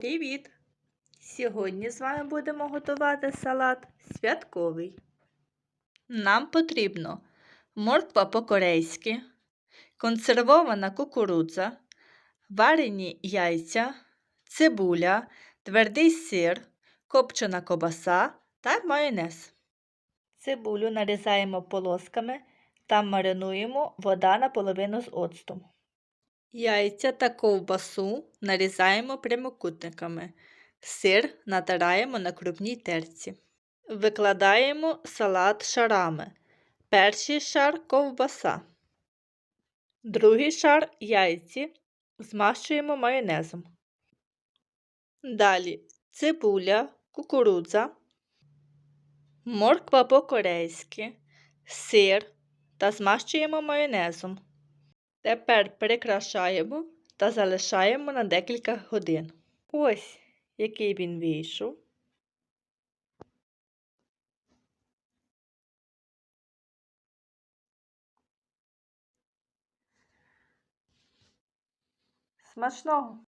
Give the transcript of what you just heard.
Привіт! Сьогодні з вами будемо готувати салат святковий. Нам потрібно морква по-корейськи, консервована кукурудза, варені яйця, цибуля, твердий сир, копчена кобаса та майонез. Цибулю нарізаємо полосками та маринуємо вода наполовину з оцтом. Яйця та ковбасу нарізаємо прямокутниками. Сир натираємо на крупній терці. Викладаємо салат шарами. Перший шар ковбаса. Другий шар яйці змащуємо майонезом. Далі цибуля, кукурудза, морква по-корейськи, сир та змащуємо майонезом. Тепер прикрашаємо та залишаємо на декілька годин. Ось який він вийшов. Смачного!